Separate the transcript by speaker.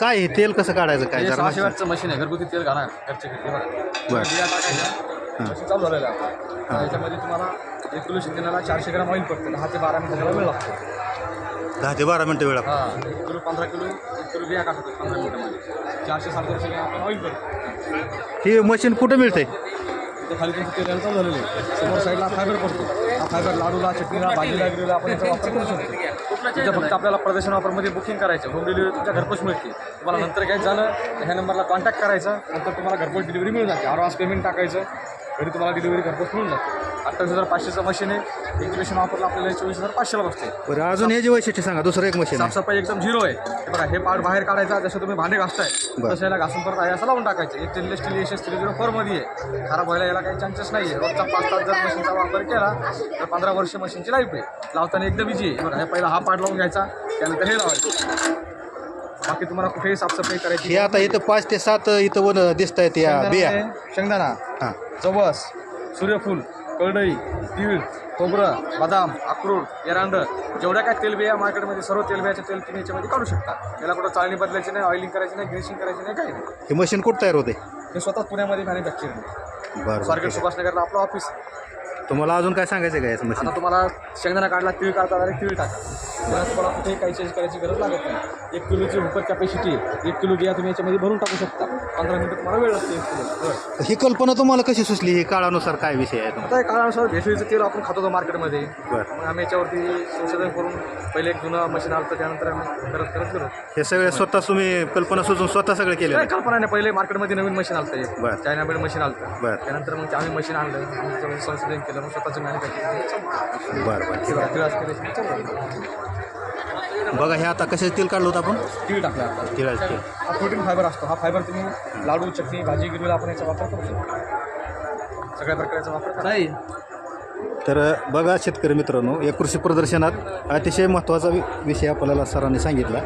Speaker 1: काय हे तेल कसं काढायचं? काय जरा
Speaker 2: सहाशे
Speaker 1: माहिती
Speaker 2: वॅटचं मशीन आहे घरगुती तेल घालणार घरचे घरी बघा
Speaker 1: बरं.
Speaker 2: बिया टाकायच्या मशीन चालू झालेलं आहे आता. याच्यामध्ये तुम्हाला एक किलो शिंदेला चारशे ग्राम ऑइल पडतं. दहा ते बारा मिनिटाला वेळ लागतो.
Speaker 1: दहा ते बारा मिनटं वेळ लागतो.
Speaker 2: हा. एक किलो पंधरा किलो एक किलो बिया टाकतो पंधरा मिनिटामध्ये. चारशे साडेचारशे ग्राम आपण ऑइल करतो
Speaker 1: हे मशीन कुठं मिळतंय?
Speaker 2: ते खाली तुमचं तेल चालू झालेलं आहे. समोर साईडला फायबर पडतो. हा फायबर लाडूला चटणीला भाजीला गिरीला आपण याचा वापर करू शकतो तिथं फक्त आपल्याला प्रदर्शन ऑफरमध्ये बुकिंग करायचं. होम डिलिव्हरी तुमच्या घरपोच मिळते. तुम्हाला नंतर काय झालं ह्या नंबरला कॉन्टॅक्ट करायचा. नंतर तुम्हाला घरपोच डिलिव्हरी मिळून जाते. ॲडव्हान्स पेमेंट टाकायचं. घरी तुम्हाला डिलिव्हरी घरपोच मिळून जाते अठ्ठावीस हजार पाचशेचं मशीन आहे. एक्झिबिशन ऑफरला आपल्याला चोवीस हजार पाचशेला बसते
Speaker 1: बरं अजून हे जे वैशिष्ट्य सांगा दुसरं एक मशीन आहे.
Speaker 2: साफसफाई एकदम झिरो आहे. हे बघा हे पार्ट बाहेर काढायचा जसं तुम्ही भांडे घासताय
Speaker 1: बरं.
Speaker 2: तसं याला घासून परत आहे असं लावून टाकायचं. एक stainless steel S three zero फोरमध्ये आहे. खराब व्हायला याला काही चान्सेस नाही आहे रोजचा पाच तास जर मशीनचा वापर केला तर पंधरा वर्ष मशीनची लाईफ आहे. लावताना एकदम इझी आहे. हे बघा हे पहिला हा पार्ट लावून घ्यायचा त्यानंतर हे लावायचं. बाकी तुम्हाला कुठेही साफसफाई करायची
Speaker 1: हे आता इथं पाच ते सात इथं वन दिसत आहेत या बिया.
Speaker 2: शेंगदाणा शेंगदाणा
Speaker 1: हां.
Speaker 2: जवस सूर्यफूल करडई तीळ खोबरं बदाम अक्रोड एरांड जेवढ्या काय तेलबिया मार्केटमध्ये सर्व तेलबियाचे तेल तुम्ही याच्यामध्ये काढू शकता. याला कुठं चाळणी बदलायची नाही ऑइलिंग करायची नाही ग्रीसिंग करायची नाही काही नाही.
Speaker 1: हे मशीन कुठं तयार होते?
Speaker 2: हे स्वतः पुण्यामध्ये मॅन्युफॅक्चरिंग आहे.
Speaker 1: बरं
Speaker 2: स्वारगेट
Speaker 1: बरं
Speaker 2: सुभाषनगरला आपलं ऑफिस
Speaker 1: तुम्हाला अजून काय सांगायचं का याचं मशीन
Speaker 2: आता तुम्हाला शेंगदाणा काढला तीळ काढता डायरेक्ट तीळ टाका. त्याला तुम्हाला कुठेही काही चेंज करायची गरज लागत नाही. एक किलोची हुपर कॅपॅसिटी एक किलो बिया तुम्ही याच्यामध्ये भरून टाकू शकता. पंधरा मिनिटं तुम्हाला वेळ लागते एक किलो
Speaker 1: ही कल्पना तुम्हाला कशी सुचली? ही काळानुसार काय विषय आहे
Speaker 2: आता काळानुसार भेसळीचं तेल आपण खातो होतो मार्केटमध्ये.
Speaker 1: बरं.
Speaker 2: मग आम्ही याच्यावरती संशोधन करून पहिले एक जुनं मशीन आलं होतं, त्यानंतर आम्ही करत करत गेलो.
Speaker 1: हे सगळे स्वतः तुम्ही कल्पना सुचून स्वतः सगळं आहे
Speaker 2: कल्पना नाही पहिले मार्केटमध्ये नवीन मशीन आलं
Speaker 1: बरं.
Speaker 2: एक. चायना बेड मशीन आलं.
Speaker 1: बरं.
Speaker 2: त्यानंतर मग ते आम्ही मशीन आणलं. आम्ही त्याच्यामध्ये संशोधन केलं. मग स्वतःचं मॅन्युफॅक्चरिंग
Speaker 1: बरं बरं.
Speaker 2: तीळ
Speaker 1: बघा हे आता कशाचं तेल काढलं होतं आपण?
Speaker 2: टाकलं आता.
Speaker 1: तिळाचं तेल.
Speaker 2: हा प्रोटीन फायबर असतो. हा फायबर तुम्ही लाडू चटणी भाजी गिरवीला आपण याचा वापर करू शकतो. सगळ्या प्रकारचा वापर करा.
Speaker 1: तर बघा शेतकरी मित्रांनो या कृषी प्रदर्शनात अतिशय महत्त्वाचा वि- विषय आपल्याला सरांनी सांगितला.